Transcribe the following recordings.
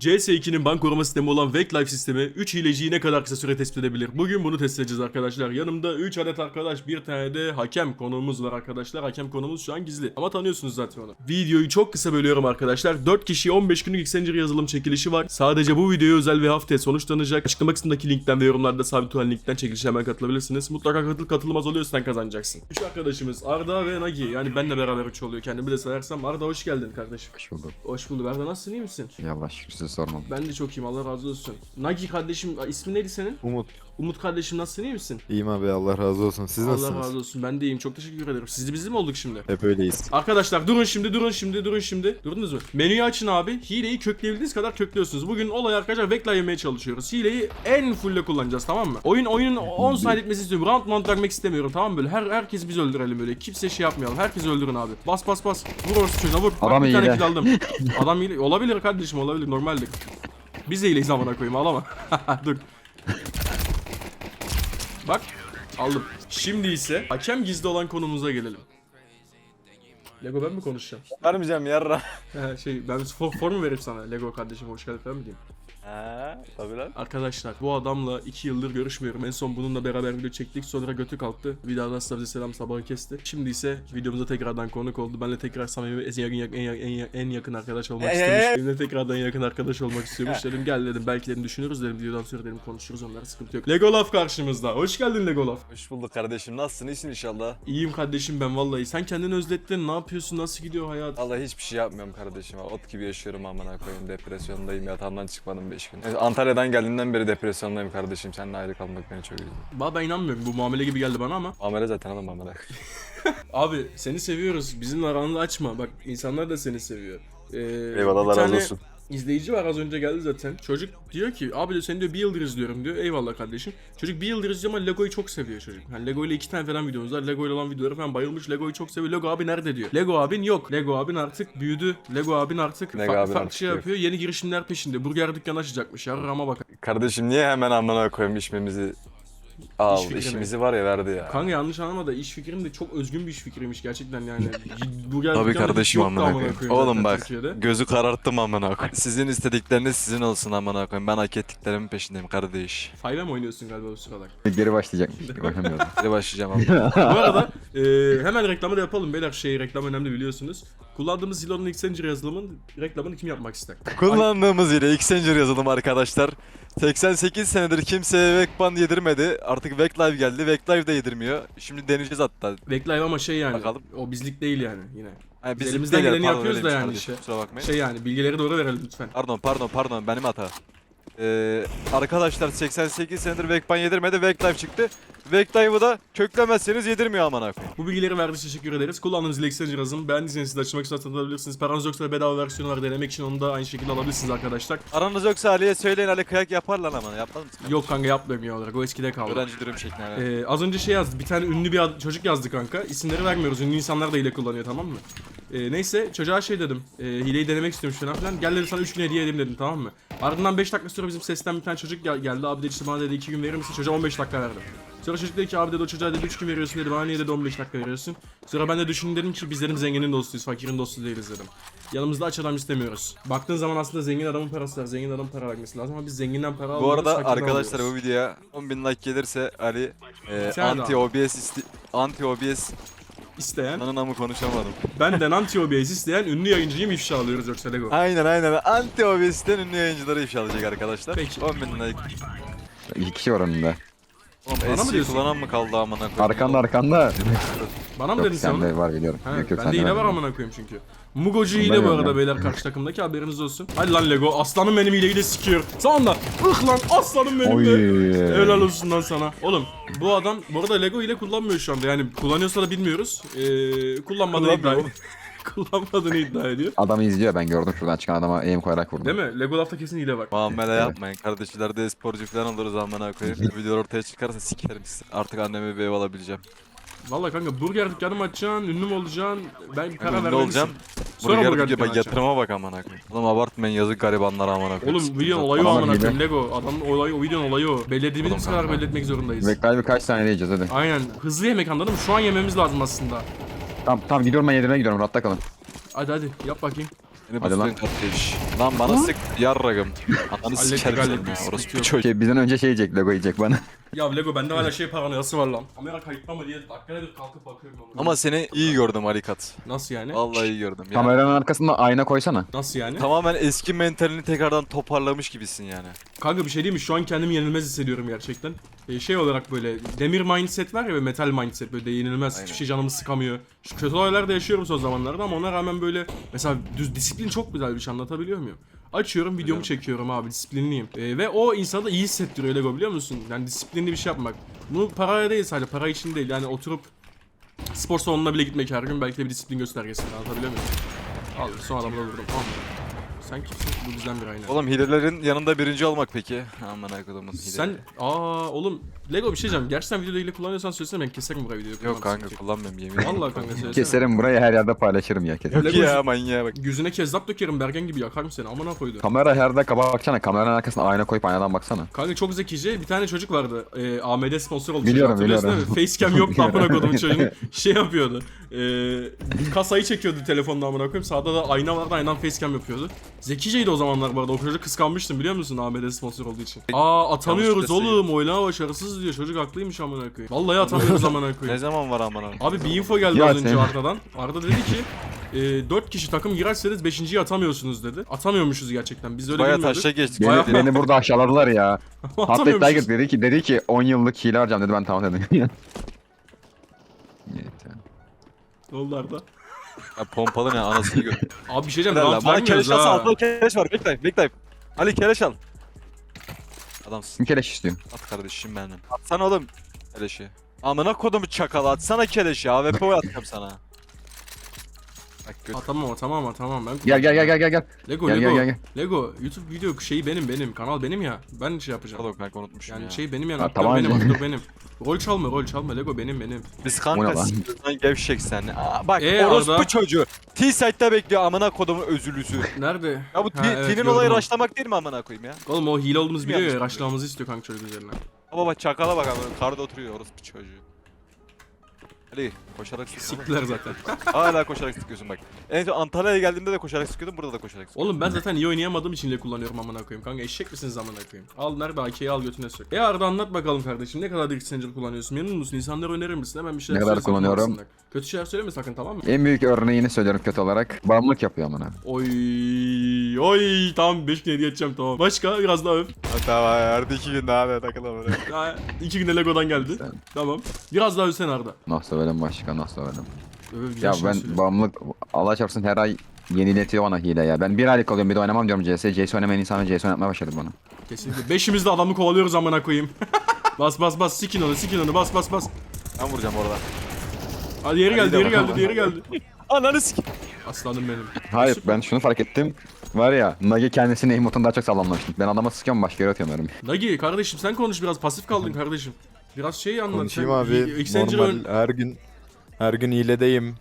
CS2'nin bank koruma sistemi olan Wake Life sistemi 3 hileciyi ne kadar kısa süre tespit edebilir? Bugün bunu test edeceğiz arkadaşlar. Yanımda 3 adet arkadaş, bir tane de hakem konuğumuz var arkadaşlar. Hakem konuğumuz şu an gizli. Ama tanıyorsunuz zaten onu. Videoyu çok kısa bölüyorum arkadaşlar. 4 kişiye 15 günlük Accenture yazılım çekilişi var. Sadece bu videoya özel ve haftaya sonuçlanacak. Açıklama kısmındaki linkten ve yorumlarda sabit olan linkten çekilişe hemen katılabilirsiniz. Mutlaka katıl katılmaz oluyorsan kazanacaksın. 3 arkadaşımız Arda ve Nagi. Yani benle beraber 3 oluyor. Kendimi de sayarsam. Arda hoş geldin kardeşim. Hoş bulduk. Hoş bulduk. Arda nasılsın iyi misin? Yallah şükür size sormam. Ben de çok iyiyim Allah razı olsun. Nagi kardeşim ismi neydi senin? Umut. Umut kardeşim nasılsın iyi misin? İyiyim abi Allah razı olsun. Siz Allah nasılsınız? razı olsun ben de iyiyim çok teşekkür ederim. Siz de bizim mi olduk şimdi? Hep öyleyiz. Arkadaşlar durun şimdi durun şimdi durun şimdi. Durdunuz mu? Menüyü açın abi. Hileyi kökleyebildiğiniz kadar köklüyorsunuz. Bugün olay arkadaşlar Vekla yemeye çalışıyoruz. Hileyi en full'le kullanacağız tamam mı? Oyun oyunun 10 saniye etmesi istiyorum. Round round vermek istemiyorum tamam mı? Böyle her herkes biz öldürelim böyle. Kimse şey yapmayalım. Herkes öldürün abi. Bas bas bas. Vur orası çocuğuna vur. Bak, Adam bir tane kill aldım. Adam hile. Olabilir kardeşim olabilir normaldir. Biz de hileyiz amına koyayım ağlama. Dur. Bak aldım. Şimdi ise hakem gizli olan konumuza gelelim. Lego ben mi konuşacağım? Vermeyeceğim yarra. Şey ben for, formu verip sana Lego kardeşim hoş geldin falan mı diyeyim? Tabii lan. Arkadaşlar bu adamla 2 yıldır görüşmüyorum. En son bununla beraber video çektik. Sonra götü kalktı. Size bize selam sabahı kesti. Şimdi ise videomuza tekrardan konuk oldu. Benle tekrar samimi en yakın, en, en, en yakın arkadaş olmak istemiş. Benimle tekrardan yakın arkadaş olmak istiyormuş. Dedim gel dedim belki dedim düşünürüz dedim. Videodan sonra dedim konuşuruz onlara sıkıntı yok. Legolaf karşımızda. Hoş geldin Legolaf. Hoş bulduk kardeşim. Nasılsın? İyisin inşallah. İyiyim kardeşim ben vallahi. Sen kendini özlettin. Ne yapıyorsun? Nasıl gidiyor hayat? Allah hiçbir şey yapmıyorum kardeşim. Ot gibi yaşıyorum amına koyayım. Depresyondayım. Yatağımdan çıkmadım 5 gün. Evet, Antalya'dan geldiğimden beri depresyondayım kardeşim. Seninle ayrı kalmak beni çok üzdü. Valla ben inanmıyorum. Bu muamele gibi geldi bana ama. Amele zaten oğlum amına. Abi seni seviyoruz. Bizim aranı açma. Bak insanlar da seni seviyor. Ee, Eyvallah bir Allah razı tane olsun. İzleyici var az önce geldi zaten. Çocuk diyor ki abi diyor seni diyor bir yıldır izliyorum diyor. Eyvallah kardeşim. Çocuk bir yıldır izliyor ama Lego'yu çok seviyor çocuk. Yani Lego ile iki tane falan videomuz var. Lego ile olan videoları falan bayılmış. Lego'yu çok seviyor. Lego abi nerede diyor. Lego abin yok. Lego abin artık büyüdü. Lego abin artık Lego fa- abin farklı artık şey yapıyor. Yeni girişimler peşinde. Burger dükkanı açacakmış. Yarrama bak. Kardeşim niye hemen amına koyayım işimizi al. fikrini. işimizi var ya verdi ya. Kanka yanlış anlama da iş fikrim de çok özgün bir iş fikriymiş gerçekten yani. Burger Tabii dükkanı hiç kardeşim amına koyayım. Oğlum bak Türkiye'de. gözü kararttım amına koyayım. Sizin istedikleriniz sizin olsun amına koyayım. Ben hak ettiklerimin peşindeyim kardeş. Fayda mı oynuyorsun galiba bu sıralar? Geri başlayacakmış. Bakamıyorum. Hadi başlayacağım amına. Bu arada e, hemen reklamı da yapalım beyler. Şey reklam önemli biliyorsunuz. Kullandığımız Zillow'un Accenture yazılımın reklamını kim yapmak ister? Kullandığımız ile Accenture yazılım arkadaşlar. 88 senedir kimseye Vecban yedirmedi. Artık Veclive geldi. Veclive de yedirmiyor. Şimdi deneyeceğiz hatta. Backlive ama şey yani. Bakalım. O bizlik değil yani yine. Yani Biz elimizden geleni yapıyoruz da yani işte. Kusura bakmayın. Şey yani bilgileri doğru verelim lütfen. Pardon pardon pardon benim hata. Ee, arkadaşlar 88 senedir Vecban yedirmedi. Veclive çıktı. Veclive'ı da köklemezseniz yedirmiyor aman. Bu bilgileri verdiğiniz için teşekkür ederiz. Kullandığınız Accenture yazılım beğendiyseniz siz de açmak için satın alabilirsiniz. Paranız yoksa bedava versiyonu var denemek için onu da aynı şekilde alabilirsiniz arkadaşlar. Aranız yoksa Ali'ye söyleyin Ali kıyak yapar lan aman yapmaz mısın? Yok kanka yapmıyorum ya olarak o eskide kaldı. Öğrenci dürüm şeklinde. Ee, az önce şey yazdı. Bir tane ünlü bir çocuk yazdı kanka. İsimleri vermiyoruz. Ünlü insanlar da hile kullanıyor tamam mı? Ee, neyse çocuğa şey dedim. E, hileyi denemek istiyormuş falan filan. Gel dedi sana 3 gün hediye edeyim dedim tamam mı? Ardından 5 dakika sonra bizim sesten bir tane çocuk gel- geldi. Abi dedi işte bana dedi 2 gün verir misin? Çocuğa 15 dakika verdim. Sonra çocuk dedi ki abi dedi o çocuğa dedi 3 gün veriyorsun dedi. Bana niye dedi 15 dakika veriyorsun? Sonra ben de düşündüm dedim ki biz dedim zenginin dostuyuz. Fakirin dostu değiliz dedim. Yanımızda aç adam istemiyoruz. Baktığın zaman aslında zengin adamın parası var. Zengin adam para vermesi lazım ama biz zenginden para Bu arada arkadaşlar bu videoya 10.000 like gelirse Ali e, anti OBS anti OBS isteyen anın amı konuşamadım. Benden anti OBS isteyen ünlü yayıncıyı mı ifşa alıyoruz yoksa Lego? Aynen aynen anti OBS'ten ünlü yayıncıları ifşa alacak arkadaşlar. Peki. 10.000 like. İki kişi var önünde. Oğlum Bana mı eski diyorsun? kullanan mı kaldı amına koyayım? Arkanda arkanda. Bana mı Yok dedin sen onu? sende var biliyorum. Ha, yok yok bende hile var amına koyayım çünkü. Ondan hile bu arada beyler karşı takımdaki haberiniz olsun. Hadi lan Lego aslanım benim hileyi de sikiyor. Sana da ıh lan aslanım benim Oy. de. Helal olsun lan sana. Oğlum bu adam bu arada Lego hile kullanmıyor şu anda yani kullanıyorsa da bilmiyoruz. Ee, kullanmadığını iddia Kullanmıyor kullanmadığını iddia ediyor. Adamı izliyor ben gördüm şuradan çıkan adama aim koyarak vurdum. Değil mi? Lego lafta kesin hile var. Muamele yapmayın. Kardeşlerde e-sporcu falan oluruz amına koyayım. Videolar ortaya çıkarsa sikerim sizi. Artık anneme bir ev alabileceğim. Valla kanka burger dükkanı mı açacaksın, ünlü mü olacaksın? Ben bir karar Ünlü vermelisin. olacağım. Sonra Burger burger dükkanı bak açacaksın. yatırıma bak amına koyayım. Oğlum abartmayın yazık garibanlara amına koyayım. Oğlum videonun olayı o Adamlar amına koyayım Lego. Adamın olayı o videonun olayı o. Belirlediğimiz Oğlum kadar kanka. belirtmek zorundayız. Bekler birkaç tane yiyeceğiz hadi. Aynen. Hızlı yemek anladın mı? Şu an yememiz lazım aslında. Tamam tamam gidiyorum ben yedirmeye gidiyorum rahatta kalın. Hadi hadi yap bakayım. Beni Hadi kardeş. Lan bana sık yarragım. Ananı Hallettik, sikerim hallettik, senin ya. sıkıntı Orospu yok. çocuğu. Şey, bizden önce şey yiyecek, Lego yiyecek bana. Ya Lego bende hala şey paranoyası var lan. Kamera kayıtlı mı diye dakikada bir kalkıp bakıyorum ama. Ama seni iyi gördüm Alikat. Nasıl yani? Vallahi iyi gördüm. Yani Kameranın arkasında ayna koysana. Nasıl yani? tamamen eski mentalini tekrardan toparlamış gibisin yani. Kanka bir şey diyeyim mi? Şu an kendimi yenilmez hissediyorum gerçekten. Ee, şey olarak böyle demir mindset var ya ve metal mindset böyle yenilmez. Aynen. Hiçbir şey canımı sıkamıyor. Şu kötü olaylar da yaşıyorum son zamanlarda ama ona rağmen böyle mesela düz disiplin çok güzel bir şey anlatabiliyor muyum? Açıyorum videomu çekiyorum abi disiplinliyim. Ee, ve o insana da iyi hissettiriyor Lego biliyor musun? Yani disiplinli bir şey yapmak. Bu paraya değil sadece para için değil yani oturup spor salonuna bile gitmek her gün belki de bir disiplin göstergesi anlatabiliyor muyum? Al son adamı da vurdum. Al. Sen kimsin? Bu bizden bir aynı. Oğlum hilelerin yanında birinci olmak peki. Aman akıllımın hile. Sen aa oğlum Lego bir şey diyeceğim. Gerçekten videoda hile kullanıyorsan söylesene ben keserim burayı videoyu. Yok kanka kullanmıyorum yemin ederim. Vallahi kanka söylesene. Keserim burayı her yerde paylaşırım ya kesin. Yok Lego- ya manyağa bak. Yüzüne kezzap dökerim Bergen gibi yakarım seni amına koydu. Kamera her dakika baksana, kameranın arkasına ayna koyup aynadan baksana. Kanka çok zekice bir tane çocuk vardı. Ee, AMD sponsor oldu. Biliyorum, Hatırlıyorsun biliyorum. değil mi? Facecam yoktu amına koyduğum çocuğun. Şey yapıyordu. Ee, kasayı çekiyordu telefonla amına koyayım. Sağda da ayna vardı aynadan facecam yapıyordu. Zekiceydi o zamanlar bu arada. O çocuk kıskanmıştım biliyor musun AMD sponsor olduğu için. Aa atamıyoruz Yanlış oğlum. Oylama başarısız diyor. Çocuk haklıymış amına koyayım. Vallahi atamıyoruz amına Ne koyayım. zaman var aman Abi bir info geldi Ya az önce sen- Arda'dan. Arda dedi ki e, 4 kişi takım girerseniz 5.yi atamıyorsunuz dedi. Atamıyormuşuz gerçekten. Biz öyle Baya bilmiyorduk. taşla geçtik. Beni, Bayağı- beni burada aşağıladılar ya. Hatta Atamıyormuşuz. Tiger dedi ki dedi ki 10 yıllık hile harcam dedi ben tamam dedim. Evet ya. Ne oldu Arda? Ya pompalı ne anasını gör. Abi bir şey diyeceğim. Lan. Round Bana vermiyoruz keleş alsana. ha. Altında keleş var. Bekle bekle. Ali keleş al. Adamsın. Kim keleş istiyor? At kardeşim benim. Atsana oğlum keleşi. Amına kodumu çakal atsana keleşi. AWP oy atacağım sana. Bak. Ha, tamam tamam tamam ben Gel gel gel gel gel gel. Lego Gel, Lego gel, gel, Lego YouTube video şeyi benim benim kanal benim ya. Ben şey yapacağım. Pardon kanka unutmuşum Yani ya. şey benim yani Ha, aktör tamam. benim aktör benim. Rol çalma rol çalma Lego benim benim. Biz ne kanka lan? gevşek sen. Aa, bak Ee, orospu Arda? çocuğu. T-site'da bekliyor amına kodumu özürlüsü. Nerede? Ya bu Ha, T- evet, T'nin gördüm olayı onu. raşlamak değil mi amına koyayım ya? Oğlum o hile olduğumuzu biliyor ya. Yanlış Raşlamamızı istiyor kanka çocuk üzerine. Ama bak çakala bak amına karda oturuyor orospu çocuğu. Ali koşarak sık. Siktiler zaten. Hala koşarak sıkıyorsun bak. En son Antalya'ya geldiğimde de koşarak sıkıyordum burada da koşarak sıkıyorum. Oğlum ben zaten iyi oynayamadığım için hile kullanıyorum amına koyayım. Kanka eşek misiniz amına koyayım? Al nerede AK'yi al götüne sök. E Arda anlat bakalım kardeşim ne kadar Dirk kullanıyorsun? Memnun musun? İnsanlara önerir misin? Hemen bir şeyler Ne kadar kullanıyorum? kullanmasınlar. Kötü şeyler söyleme sakın tamam mı? En büyük örneğini söylüyorum kötü olarak. Bağımlılık yapıyor amına. Oy oy tamam 5 gün hediye edeceğim tamam. Başka biraz daha öp. Tamam hadi iki gün daha hadi takılalım hadi. Ha, iki günde Lego'dan geldi. Sen- Tamam. Biraz daha övsen Arda. Nasıl söyledim başka nasıl güzel Ya ben söyle. bağımlılık Allah çarpsın her ay yeniletiyor bana hile ya. Ben bir aylık alıyorum bir de oynamam diyorum CS. CS oynamayan insan CS oynatmaya başladı bana. Kesinlikle. Beşimiz de adamı kovalıyoruz amına koyayım. bas bas bas sikin onu sikin onu bas bas bas. Ben vuracağım orada. Hadi yeri geldi yeri geldi yeri geldi. Ananı sik. Aslanım benim. Hayır ben şunu fark ettim. Var ya Nagi kendisini emote'unu daha çok sağlamlamıştım. Ben adama sıkıyorum başka yere atıyorum. Nagi kardeşim sen konuş biraz pasif kaldın kardeşim. Biraz şey anlat. Konuşayım sen, abi. Normal ön- her gün her gün hiledeyim.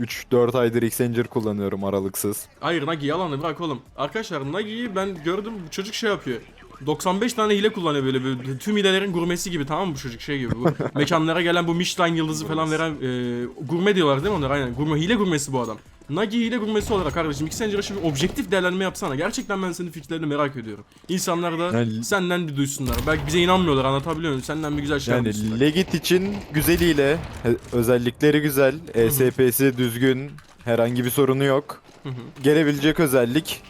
3-4 aydır Accenture kullanıyorum aralıksız. Hayır Nagi yalanı bırak oğlum. Arkadaşlar Nagi'yi ben gördüm çocuk şey yapıyor. 95 tane hile kullanıyor böyle, böyle tüm hilelerin gurmesi gibi tamam mı bu çocuk şey gibi. Bu mekanlara gelen bu Michelin yıldızı falan veren e, gurme diyorlar değil mi onlar aynen. Gurme, hile gurmesi bu adam. Nagi hile gurmesi olarak kardeşim iki sence şimdi objektif değerlendirme yapsana. Gerçekten ben senin fikirlerini merak ediyorum. İnsanlar da Yani- senden bir duysunlar. Belki bize inanmıyorlar anlatabiliyor muyum? Senden bir güzel şey Yani. Legit için güzeliyle özellikleri güzel, ESP'si düzgün, herhangi bir sorunu yok. Hı hı. Gelebilecek özellik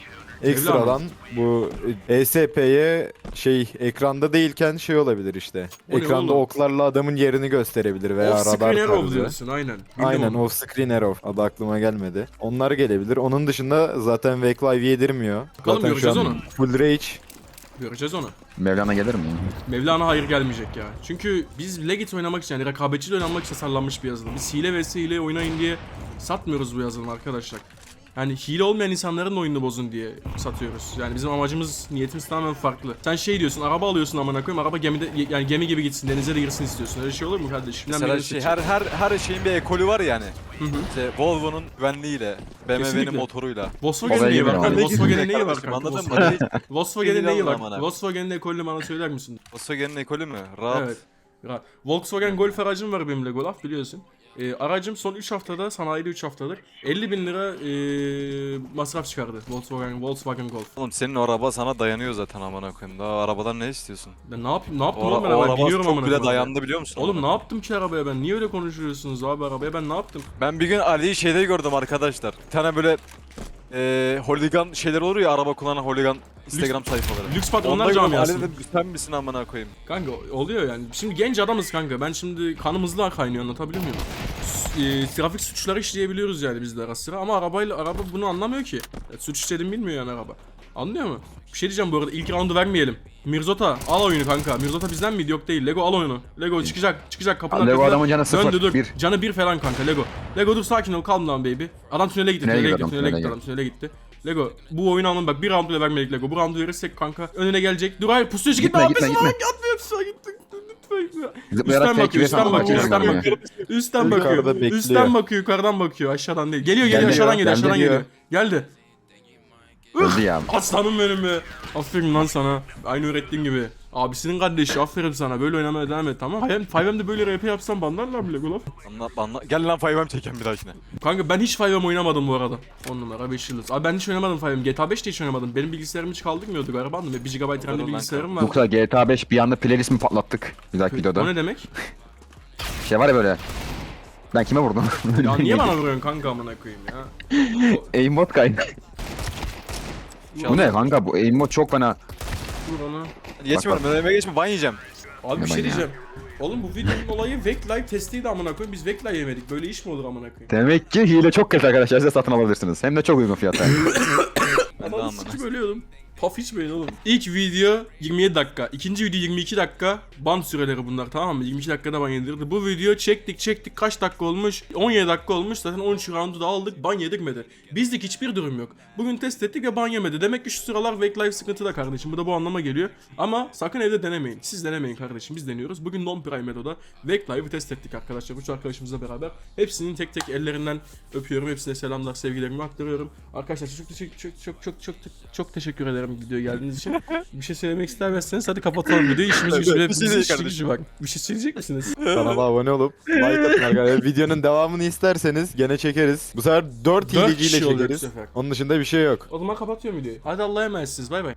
ekstradan bu ESP'ye şey ekranda değilken şey olabilir işte. O ne Ekranda oğlum? oklarla adamın yerini gösterebilir veya Off radar screen arrow tarzı. diyorsun aynen. Bildim Aynen onu. off screen arrow adı aklıma gelmedi. Onlar gelebilir. Onun dışında zaten Wake Live yedirmiyor. Bakalım, zaten göreceğiz şu an onu. full rage. Göreceğiz onu. Mevlana gelir mi? Mevlana hayır gelmeyecek ya. Çünkü biz Legit oynamak için yani rekabetçi oynamak için tasarlanmış bir yazılım. Biz hile vs hile oynayın diye satmıyoruz bu yazılımı arkadaşlar. Yani hile olmayan insanların oyununu bozun diye satıyoruz. Yani bizim amacımız, niyetimiz tamamen farklı. Sen şey diyorsun, araba alıyorsun amına koyayım, araba gemide yani gemi gibi gitsin, denize de girsin istiyorsun. Öyle şey olur mu kardeşim? Mesela şey, her her her şeyin bir ekolü var yani. Hı hı. İşte Volvo'nun güvenliğiyle, BMW'nin motoruyla. Volkswagen'in neyi var? abi. Volkswagen'in neyi var kanka? Anladın mı? Volkswagen- Volkswagen'in neyi var? Amına. Volkswagen'in ekolünü bana söyler misin? Volkswagen'in ekolü mü? Rahat. Evet. Volkswagen Golf aracım var benim Lego laf biliyorsun. E, aracım son 3 haftada, sanayide 3 haftadır 50 bin lira e, masraf çıkardı Volkswagen, Volkswagen Golf. Oğlum senin o araba sana dayanıyor zaten amına koyayım. Daha arabadan ne istiyorsun? Ben ne yapayım? Ne yaptım oğlum ben o araba Biniyorum çok amına bile koyayım. dayandı biliyor musun? Oğlum ne yaptım ki arabaya ben? Niye öyle konuşuyorsunuz abi arabaya? Ben ne yaptım? Ben bir gün Ali'yi şeyde gördüm arkadaşlar. Bir tane böyle eee holigan şeyler olur ya araba kullanan holigan Instagram sayfaları. Lüks patronlar Onda gördüm camiası. Dedim sen misin amına koyayım? Kanka oluyor yani. Şimdi genç adamız kanka. Ben şimdi kanımızla kaynıyor anlatabiliyor muyum? S- e, trafik suçları işleyebiliyoruz yani biz de ara sıra ama arabayla araba bunu anlamıyor ki. Ya, suç işledim bilmiyor yani araba. Anlıyor mu? Bir şey diyeceğim bu arada ilk roundu vermeyelim. Mirzota al oyunu kanka. Mirzota bizden miydi? Yok değil. Lego al oyunu. Lego çıkacak. Çıkacak kapının Lego adamın canı sıfır, Döndü dur. bir. Canı bir falan kanka Lego. Lego dur sakin ol calm down baby. Adam tünele gitti. Tünele gitti. Tünele gitti adam. Tünele gitti. Lego bu oyunu alın bak bir round bile vermedik Lego. Bu roundu verirsek kanka önüne gelecek. Dur hayır pusuya gitme. Gitme, abi, gitme, gitme. Lütfen. Zıplayarak Üstten bakıyor, üstten bakıyor, üstten bakıyor. Üstten bakıyor. Üstten bakıyor, yukarıdan bakıyor. Aşağıdan değil. Geliyor, geliyor, aşağıdan geliyor, aşağıdan geliyor. Geldi. Öldü ya. Aslanım benim be. Aferin lan sana. Aynı öğrettiğin gibi. Abisinin kardeşi aferin sana. Böyle oynamaya devam et tamam. Hem 5M'de böyle rap yapsam banlarlar bile Gulaf. Anla, anla. Gel lan 5M çeken bir dahakine. Kanka ben hiç 5M oynamadım bu arada. 10 numara 5 yıldız. Abi ben hiç oynamadım 5M. GTA 5'te hiç oynamadım. Benim bilgisayarım hiç kaldırmıyordu garibandım. Ve 1 GB RAM'li bilgisayarım var. Yoksa GTA 5 bir anda playlist mi patlattık? Bir dahaki O videoda. ne demek? Şey var ya böyle. Ben kime vurdum? Ya niye bana vuruyorsun kanka amına koyayım ya? Aimbot kaydı. Bu ne kanka bu aimbot çok fena. Vur onu. Geçmiyorum ben önüme geçme ban yiyeceğim. Abi bir şey diyeceğim. Oğlum bu videonun olayı Vec Live testiydi amına koyayım. Biz Vec Live yemedik. Böyle iş mi olur amına koyayım? Demek ki hile çok kötü arkadaşlar size satın alabilirsiniz. Hem de çok uygun fiyata. Ben de Ananı amına. sikip ölüyordum. Paf içmeyin oğlum. İlk video 27 dakika. ikinci video 22 dakika. Ban süreleri bunlar tamam mı? 22 dakikada ban yedirdi. Bu video çektik çektik kaç dakika olmuş? 17 dakika olmuş. Zaten 13 roundu da aldık. Ban yedirmedi. Bizlik hiçbir durum yok. Bugün test ettik ve ban yemedi. Demek ki şu sıralar Vec Live sıkıntıda kardeşim. Bu da bu anlama geliyor. Ama sakın evde denemeyin. Siz denemeyin kardeşim. Biz deniyoruz. Bugün Non Prime Medo'da Vec Live'ı test ettik arkadaşlar. Üç arkadaşımızla beraber. Hepsinin tek tek ellerinden öpüyorum. Hepsine selamlar, sevgilerimi aktarıyorum. Arkadaşlar çok çok çok çok çok çok, çok teşekkür ederim videoya geldiğiniz için. Bir şey söylemek isterseniz hadi kapatalım videoyu. İşimiz gücü şey hepimizin değil işi gücü bak. Bir şey söyleyecek misiniz? Kanala abone olup like atın arkadaşlar. Videonun devamını isterseniz gene çekeriz. Bu sefer 4 Dört hileciyle çekeriz. Onun dışında bir şey yok. O zaman kapatıyorum videoyu. Hadi Allah'a emanetsiniz. Bay bay.